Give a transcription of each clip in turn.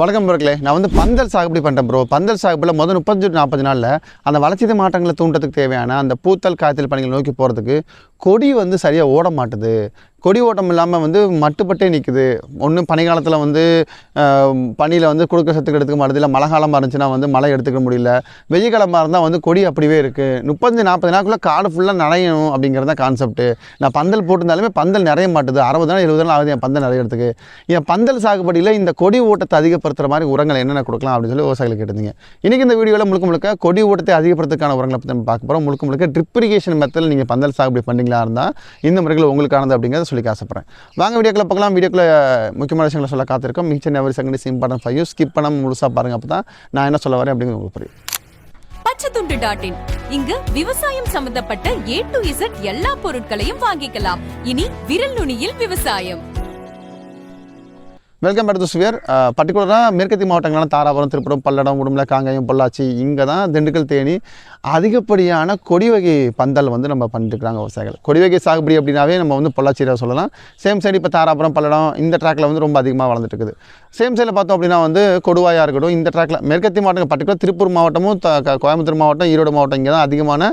வணக்கம் பிறகுலே நான் வந்து பந்தல் சாகுபடி பண்ணுறேன் ப்ரோ பந்தல் சாகுபடியில் முதல் முப்பத்தஞ்சு நாற்பது நாளில் அந்த வளர்ச்சி மாற்றங்களை தூண்டுறதுக்கு தேவையான அந்த பூத்தல் காய்ச்சல் பணிகள் நோக்கி போகிறதுக்கு கொடி வந்து சரியாக ஓட மாட்டுது. கொடி ஓட்டம் இல்லாமல் வந்து மட்டுப்பட்டே நிற்குது ஒன்று பனிக்காலத்தில் வந்து பனியில் வந்து கொடுக்க சத்துக்கு எடுத்துக்க மாட்டது இல்லை. மழை காலமாக இருந்துச்சுன்னா வந்து மழை எடுத்துக்க முடியல. வெயில் காலமாக இருந்தால் வந்து கொடி அப்படியே இருக்குது முப்பத்தஞ்சு நாற்பது நாளுக்குள்ளே காடு ஃபுல்லாக நனையணும் அப்படிங்கிறது தான் கான்செப்ட்டு நான் பந்தல் போட்டிருந்தாலுமே பந்தல் நிறைய மாட்டுது. அறுபது நாள் எழுபது நாள் ஆகுது என் பந்தல் நிறையறதுக்கு என் பந்தல் சாகுபடியில் இந்த கொடி ஓட்டத்தை அதிகப்படுத்துகிற மாதிரி உரங்கள் என்னென்ன கொடுக்கலாம் அப்படின்னு சொல்லி விவசாயிகள் கேட்டிருந்தீங்க. இன்றைக்கி இந்த வீடியோவில் முழுக்க முழுக்க கொடி ஓட்டத்தை அதிகப்படுத்துறதுக்கான உரங்களை பற்றி நம்ம பார்க்க போகிறோம் முழுக்க முழுக்க ட்ரிப் இரிகேஷன் மெத்தில் நீங்கள் பந்தல் சாகுபடி பண்ணிங்களா இருந்தால் இந்த முறைகள் உங்களுக்கானது அப்படிங்கிறத சொல்லி ஆசைப்பட்றேன். வாங்க வீடியோக்குள்ள பார்க்கலாம் வீடியோக்குள்ள முக்கியமான விஷயங்களை சொல்ல காத்திருக்கோம். மிச்ச never second important five skip பண்ணாமல் முழுசாக பாருங்க அப்போ தான் நான் என்ன சொல்ல வரேன் அப்படிங்கிறது உங்களுக்கு புரியும். பச்சைத்துண்டு டாட் இன் இங்கு விவசாயம் சம்பந்தப்பட்ட ஏ டு இசட் எல்லா பொருட்களையும் வாங்கிக்கலாம். இனி விரல் நுனியில் விவசாயம். வெல்கம் பேக் டு சுவியர். பர்டிகுலராக மேற்கத்தி மாவட்டங்களான தாராபுரம் திருப்புரம் பல்லடம் உடுமலை காங்காயம் பொள்ளாச்சி இங்கே தான் திண்டுக்கல் தேனி. அதிகப்படியான கொடி வகை பந்தல் வந்து நம்ம பண்ணிட்டுருக்காங்க விவசாயிகள். கொடி வகை சாகுபடி அப்படின்னாவே நம்ம வந்து பொள்ளாச்சியில் சொல்லலாம். சேம் சைடு இப்போ தாராபுரம் பல்லடம் இந்த ட்ராக்கில் வந்து ரொம்ப அதிகமாக வளர்ந்துட்டு இருக்குது. சேம் சைடில் பார்த்தோம் அப்படின்னா வந்து கொடுவாயாக இருக்கட்டும் இந்த ட்ராக்கில் மேற்கத்தி மாவட்டம் பர்டிகுலர் திருப்பூர் மாவட்டமும் த- கோயம்புத்தூர் மாவட்டம் ஈரோடு மாவட்டம் இங்கே தான் அதிகமான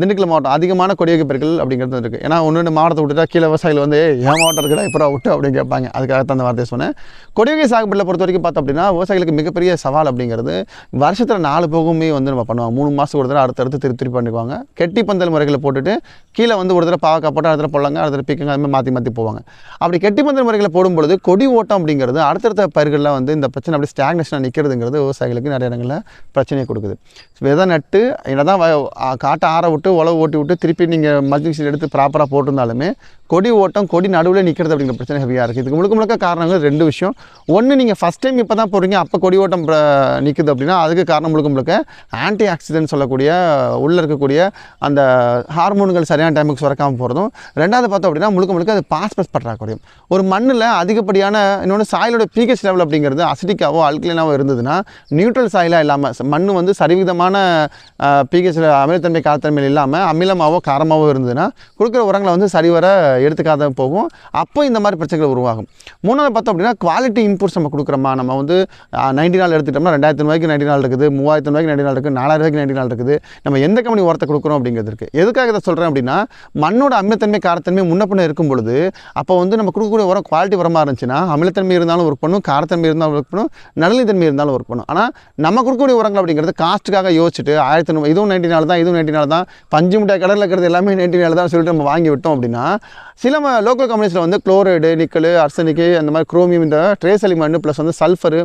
திண்டுக்கல் மாவட்டம் அதிகமான கொடி வகை பெருக்கள் அப்படிங்கிறது இருக்குது ஏன்னா ஒன்று ரெண்டு மாவட்டத்தை விட்டுட்டா கீழே விவசாயிகள் வந்து ஏன் மாவட்டம் இருக்கடா இப்போ விட்டு அப்படின்னு கேட்பாங்க. அதுக்காக அந்த வார்த்தையை சொன்னேன். கொடிவகை சாகுபடியில் பொறுத்த வரைக்கும் பார்த்தோம் அப்படின்னா விவசாயிகளுக்கு மிகப்பெரிய சவால் அப்படிங்கிறது வருஷத்தில் நாலு போகமே வந்து நம்ம பண்ணுவோம். மூணு மாதத்துக்கு ஒரு தடவை அடுத்தடுத்து திரு திருப்பி பண்ணிக்குவாங்க. கெட்டி பந்தல் முறைகளை போட்டுட்டு கீழே வந்து ஒரு தடவை பாவக்காய் போட்டு அடுத்த பொள்ளங்க அடுத்த பீக்கங்க அது மாதிரி மாற்றி மாற்றி போவாங்க. அப்படி கெட்டி பந்தல் முறைகளை போடும்பொழுது கொடி ஓட்டம் அப்படிங்கிறது அடுத்தடுத்த பயிர்களில் வந்து இந்த பிரச்சனை அப்படி ஸ்டாக்னேஷனாக நிற்கிறதுங்கிறது விவசாயிகளுக்கு நிறைய இடங்களில் பிரச்சனையை கொடுக்குது. விதை நட்டு என்னதான் வ- காட்டை ஆற விட்டு உழவு ஓட்டி விட்டு திருப்பி நீங்கள் மல்டிமிக்சர் எடுத்து ப்ராப்பராக போட்டிருந்தாலுமே கொடி ஓட்டம் கொடி நடுவில் நிற்கிறது அப்படிங்கிற பிரச்சனை ஹெவியாக இருக்குது இதுக்கு முழுக்க முழுக்க காரணங்கள் ரெண்டு விஷயம். ஒன்று நீங்கள் ஃபஸ்ட் டைம் இப்போ தான் போகிறீங்க அப்போ கொடி ஓட்டம் நிற்குது அப்படின்னா அதுக்கு காரணம் முழுக்க முழுக்க ஆன்டி ஆக்சிடென்ட் சொல்லக்கூடிய உள்ளே இருக்கக்கூடிய அந்த ஹார்மோன்கள் சரியான டைமுக்கு சுரக்காமல் போகிறதும் ரெண்டாவது பார்த்தோம் அப்படின்னா முழுக்க முழுக்க அது பாஸ்பஸ் பற்றாக்குறையும். ஒரு மண்ணில் அதிகப்படியான இன்னொன்று சாயிலோட பிஹெச் லெவல் அப்படிங்கிறது அசிடிக்காவோ அல்கலினாவோ இருந்ததுன்னா நியூட்ரல் சாயிலாக இல்லாமல் மண் வந்து சரிவிதமான பிஹெச்சில் அமிலத்தன்மை காரத்தன்மை இல்லாமல் அமிலமாவோ காரமாகவோ இருந்ததுன்னா கொடுக்குற உரங்களை வந்து சரிவர எடுத்துக்காத போகும். அப்போ இந்த மாதிரி பிரச்சனைகள் உருவாகும். மூணாவது பார்த்தோம் அப்படின்னா குவாலிட்டி இன்புட்ஸ் நம்ம கொடுக்குறோமா? நம்ம வந்து நைன்டி நாள் எடுத்துட்டோம்னா ரெண்டாயிரத்து ரூபாய்க்கு நைன்டி நாள் இருக்குது மூவாயிரத்து ரூபாய்க்கு நைன்டி நாள் இருக்குது நாலாயிரம் ரூபாய்க்கு நைன்டி நாள் இருக்குது. நம்ம எந்த கம்பெனி உரத்தை கொடுக்குறோம் அப்படிங்கிறது இருக்குது எதுக்காக இதை சொல்கிறேன் அப்படின்னா மண்ணோட அமிலத்தன்மை காரத்தன்மை முன்ன இருக்கும் பொழுது அப்போ வந்து நம்ம கொடுக்கக்கூடிய உரம் குவாலிட்டி உரமாக இருந்துச்சுன்னா அமிலத்தன்மை இருந்தாலும் ஒர்க் பண்ணும் காரத்தன்மை இருந்தாலும் ஒர்க் பண்ணும் நடுநிலைத்தன்மை இருந்தாலும் ஒர்க் பண்ணும். ஆனால் நம்ம கொடுக்கக்கூடிய உரங்கள் அப்படிங்கிறது காஸ்ட்டுக்காக யோசிச்சுட்டு ஆயிரத்தி இதுவும் நைன்டி நாள் தான் இதுவும் நைன்டி நாள் தான் பஞ்சு முட்டை கடலில் இருக்கிறது எல்லாமே நைன்டி நாள் தான் சொல்லிட்டு நம்ம வாங்கி விட்டோம் அப்படின்னா சில லோக்கல் கம்பெனிஸில் வந்து குளோரைடு நிக்கல் அர்சனிக்கு அந்த மாதிரி குரோமியம் இந்த ட்ரேஸ் எலிமெண்ட் ப்ளஸ் வந்து சல்ஃபரு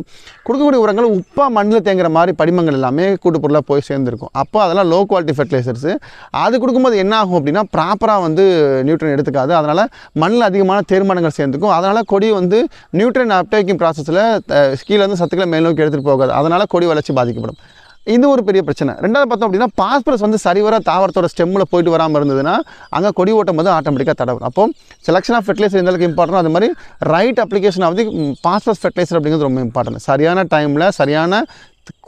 கொடுக்கக்கூடிய உரங்கள் உப்பாக மண்ணில் தேங்குற மாதிரி படிமங்கள் எல்லாமே கூட்டு பொருளாக போய் சேர்ந்துருக்கும். அப்போ அதெல்லாம் லோ குவாலிட்டி ஃபெர்டிலைசர்ஸு அது கொடுக்கும்போது என்ன ஆகும் அப்படின்னா ப்ராப்பராக வந்து நியூட்ரன் எடுத்துக்காது. அதனால் மண்ணில் அதிகமான தேர்மானங்கள் சேர்ந்துக்கும். அதனால் கொடி வந்து நியூட்ரன் அப்டேக்கிங் ப்ராசஸில் கீழே வந்து சத்துக்களை மேல் நோக்கி எடுத்துகிட்டு போகாது. அதனால் கொடி வளர்ச்சி பாதிக்கப்படும். இது ஒரு பெரிய பிரச்சனை. ரெண்டாவது பார்த்தோம் அப்படின்னா பாஸ்பரஸ் வந்து சரிவர தாவரத்தோட ஸ்டெம்மில் போயிட்டு வராமல் இருந்ததுன்னா அங்கே கொடி ஓட்டம் வந்து ஆட்டோமேட்டிக்காக தடவும். அப்போ செலக்ஷன் ஆஃப் ஃபெர்டிலைசர் எந்த அளவுக்கு இம்பார்ட்டன் அது மாதிரி right application of the phosphorus fertiliser அப்படிங்கிறது ரொம்ப இம்பார்ட்டன்ட் சரியான டைமில் சரியான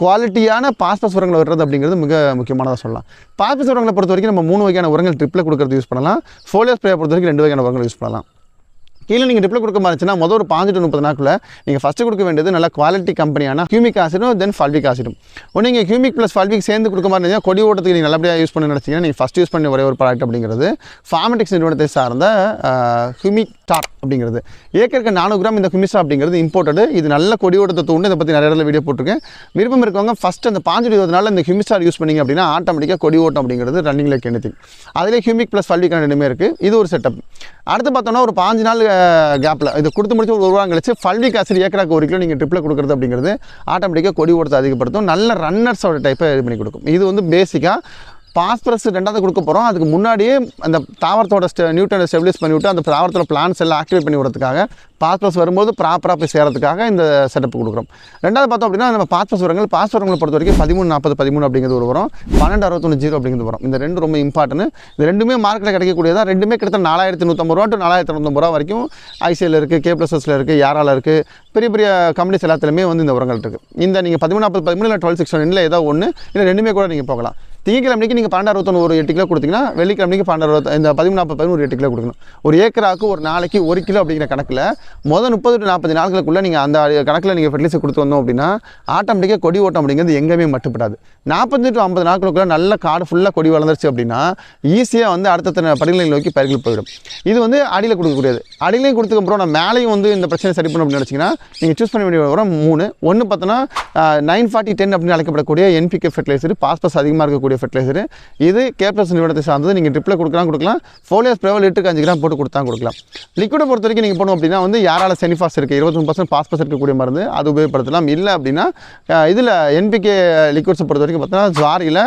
குவாலிட்டியான பாஸ்பஸ் உரங்களை வர்றது அப்படிங்கிறது மிக முக்கியமானதாக சொல்லலாம். பாஸ்பஸ் உரங்களை பொறுத்த வரைக்கும் நம்ம மூணு வகையான உரங்கள் ட்ரிப்பில் கொடுக்குறது யூஸ் பண்ணலாம். ஃபோலியோ ஸ்ப்ரே பொறுத்த வரைக்கும் ரெண்டு வகையான உரங்கள் யூஸ் பண்ணலாம். கீழே நீங்கள் ரிப்ளை கொடுக்க மாதிரிச்சுன்னா முதல் ஒரு பாஞ்சு டு முப்பது நாட்குள்ள நீங்கள் ஃபஸ்ட்டு கொடுக்க வேண்டியது நல்ல குவாலிட்டி கம்பெனியான ஹியூமிக் ஆசிடும் தென் ஃபால்விக் ஆசிடும் ஒன்று நீங்கள் ஹியூமிக் ப்ளஸ் ஃபால்விக் சேர்ந்து கொடுக்க மாதிரி கொடி ஓட்டத்துக்கு நீங்கள் நல்லபடியாக யூஸ் பண்ணி நினச்சிங்கன்னா நீங்கள் ஃபஸ்ட் யூஸ் பண்ணி ஒரே ஒரு ப்ராடக்ட் அப்படிங்கிறது. ஃபார்மெட்டிக்ஸ் நிறுவனத்தை சார்ந்த ஹியூமிக் ஸ்டார் அப்படிங்கிறது. ஏக்கருக்கு நானூறு கிராம் இந்த ஹிமிசா அப்படிங்கிறது இம்போர்ட்டடு இது நல்ல கொடி ஓட்டத்தை தூண்டு இதை பற்றி நிறைய இடத்துல வீடியோ போட்டிருக்கேன். விருப்பம் இருக்கவங்க ஃபஸ்ட் அந்த பாஞ்சு இருபது நாள் இந்த ஹிமிசார் யூஸ் பண்ணீங்க அப்படின்னா ஆட்டோமேட்டிக்காக கொடி ஓட்டம் அப்படிங்கிறது ரன்னிங் லைக் எனிதிங் அதிலே ஹியூமிக் ப்ளஸ் ஃபல்விக்கான ரெண்டுமே இருக்குது இது ஒரு செட்டப் அடுத்து பார்த்தோம்னா ஒரு பாஞ்சு நாள் கேப்பில் இது கொடுத்து முடிச்சு ஒரு ஒரு வாரம் கழிச்சு ஃபல்விக் ஆசிட் ஏக்கராக்கு ஒரு கிலோ நீங்கள் ட்ரிப்பில் கொடுக்குறது அப்படிங்கிறது ஆட்டோமேட்டிக்காக கொடி ஓட்டத்தை அதிகப்படுத்தும். நல்ல ரன்னர்ஸோட டைப்பை இது பண்ணி கொடுக்கும். இது வந்து பேசிக்காக பாஸ்பரஸ் ரெண்டாவது கொடுக்க போகிறோம் அதுக்கு முன்னாடியே அந்த தாவரத்தோட ஸ்டெ நியூட்ரனை ஸ்டெபிலைஸ் பண்ணிவிட்டு அந்த தாவரத்தோட பிளான்ஸ் எல்லாம் ஆக்டிவேட் பண்ணி விடுறதுக்காக பாஸ்பரஸ் வரும்போது ப்ராப்பராக போய் சேர்கிறதுக்காக இந்த செட்டப் கொடுக்குறோம். ரெண்டாவது பார்த்தோம் அப்படின்னா நம்ம பாஸ்பரஸ் உரங்கள் பாஸ்பரஸ் உரங்களை பொறுத்த வரைக்கும் பதிமூணு நாற்பது பதிமூணு அப்படிங்கிறது ஒரு வரும் பன்னெண்டு அறுபத்தொன்று ஜீரோ அப்படிங்கிறது வரும் இந்த ரெண்டு ரொம்ப இம்பார்ட்டன்ட் இது ரெண்டுமே மார்க்கெட்டில் கிடைக்கக்கூடியதா? ரெண்டுமே கிட்டத்தட்ட நாலாயிரத்தி நூற்றம்பது ரூபா டு நாலாயிரத்தி நூற்றம்பது ரூபா வரைக்கும் ஐசியில் இருக்குது கே ப்ளஸஸில் இருக்குது யாரால இருக்குது பெரிய பெரிய கம்பெனிஸ் எல்லாத்துலேயுமே வந்து இந்த உரங்கள் இருக்குது இந்த நீங்கள் பதிமூணு நாற்பது பதிமூணு இல்லை டுவெல் சிக்ஸ் இல்லை ஏதோ ஒன்று இல்லை ரெண்டுமே கூட நீங்கள் போகலாம். திங்கக்கிழமைக்கு நீங்கள் பன்னெண்டு அறுபத்தொன்று ஒரு எட்டு கிலோ கொடுத்தீங்கன்னா வெள்ளிக்கிழமைக்கு பன்னெண்டு அறுபத்தி இந்த பதிமூணு நாற்பது ஒரு எட்டு கிலோ கொடுக்கணும். ஒரு ஏக்கராக்கு ஒரு நாளைக்கு ஒரு கிலோ அப்படிங்கிற கணக்கில் முதல் முப்பது டு நாற்பது நாட்களுக்குள்ளே நீங்கள் அந்த கணக்கில் நீங்கள் ஃபெர்டிலைசர் கொடுத்து வந்தோம் அப்படின்னா ஆட்டோமேட்டிக்காக கொடி ஓட்டம் அப்படிங்கிறது எங்கேயுமே மட்டுப்படாது. நாற்பத்தி டு ஐம்பது நாட்களுக்குள்ளே நல்ல காடு ஃபுல்லாக கொடி வளர்ந்துருச்சு அப்படின்னா ஈஸியாக வந்து அடுத்த படிநிலை நோக்கி பயிர்கள் போயிடும். இது வந்து அடியில் கொடுக்கக்கூடியது. அடியிலையும் கொடுத்துக்கப்புறம் நான் மேலேயும் வந்து இந்த பிரச்சனை சரி பண்ணணும் அப்படின்னு நினச்சிங்கன்னா நீங்கள் சூஸ் பண்ண வேண்டிய உரம் மூணு. ஒன்று பார்த்தோன்னா நைன் ஃபார்ட்டி டென் அப்படின்னு அழைக்கப்படக்கூடிய என்பிகே ஃபெர்டிலைசர் பாஸ்பஸ் அதிகமாக இருக்கக்கூடிய ஃபெர்டிலைசர் இது கேப்ளஸ் நிறுவனத்தை சார்ந்தது. நீங்கள் ட்ரிப்பில் கொடுக்கலாம் கொடுக்கலாம். ஃபோலியஸ் ப்ரெவல் லிட்டருக்கு அஞ்சு கிராம் போட்டு கொடுத்தா கொடுக்கலாம். லிக்விடை பொறுத்த வரைக்கும் நீங்கள் போனோம் அப்படின்னா வந்து யாரால செனிஃபாஸ் இருக்குது இருபத்தொன்று பர்சன்ட் பாஸ்பஸ் இருக்கக்கூடிய மருந்து. அது உபயோகப்படுத்தலாம். இல்லை அப்படின்னா இதில் என்பிகே லிக்விட்ஸை பொறுத்த வரைக்கும் பார்த்தீங்கன்னா ஜாரியில்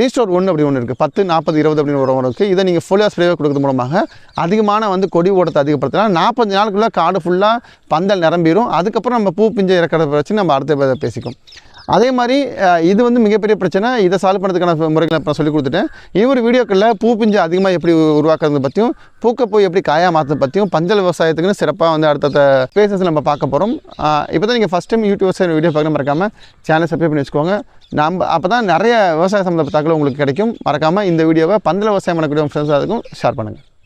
ரீஸ்டோர் ஒன்று அப்படி ஒன்று இருக்குது பத்து நாற்பது இருபது அப்படின்னு ஒரு உரம் இருக்குது இதை நீங்கள் ஃபோலியஸ் ஸ்ப்ரேவை கொடுக்கறது மூலமாக அதிகமான வந்து கொடி ஓட்டத்தை அதிகப்படுத்தலாம். நாற்பது நாளுக்குள்ளே காடு ஃபுல்லாக பந்தல் நிரம்பிடும் அதுக்கப்புறம் நம்ம பூ பிஞ்சை இறக்கிறத வச்சு நம்ம அடுத்த பேசிக்கும். அதே மாதிரி இது வந்து மிகப்பெரிய பிரச்சனை. இதை சால்வ் பண்ணுறதுக்கான முறைகளை இப்போ சொல்லி கொடுத்துட்டேன். இன்னொரு வீடியோக்களில் பூ பிஞ்சு அதிகமாக எப்படி உருவாக்குறது பற்றியும் பூக்க போய் எப்படி காயா மாற்றுறது பற்றியும் பஞ்சல் விவசாயத்துக்குன்னு சிறப்பாக வந்து அடுத்தடுத்த பேசஸ் நம்ம பார்க்க போகிறோம் இப்போ தான் நீங்கள் ஃபஸ்ட் டைம் யூடியூப் வீடியோ பார்க்க மறக்காமல் சேனல் சப்ஸ்கிரைப் பண்ணி வச்சுக்கோங்க. நம்ம அப்போ தான் நிறைய விவசாய சம்மந்தப்பட்ட தகவல் உங்களுக்கு கிடைக்கும். மறக்காமல் இந்த வீடியோவை பந்தல் விவசாயம் பண்ணக்கூடிய ஃப்ரெண்ட்ஸாக இருக்கும் ஷேர் பண்ணுங்கள்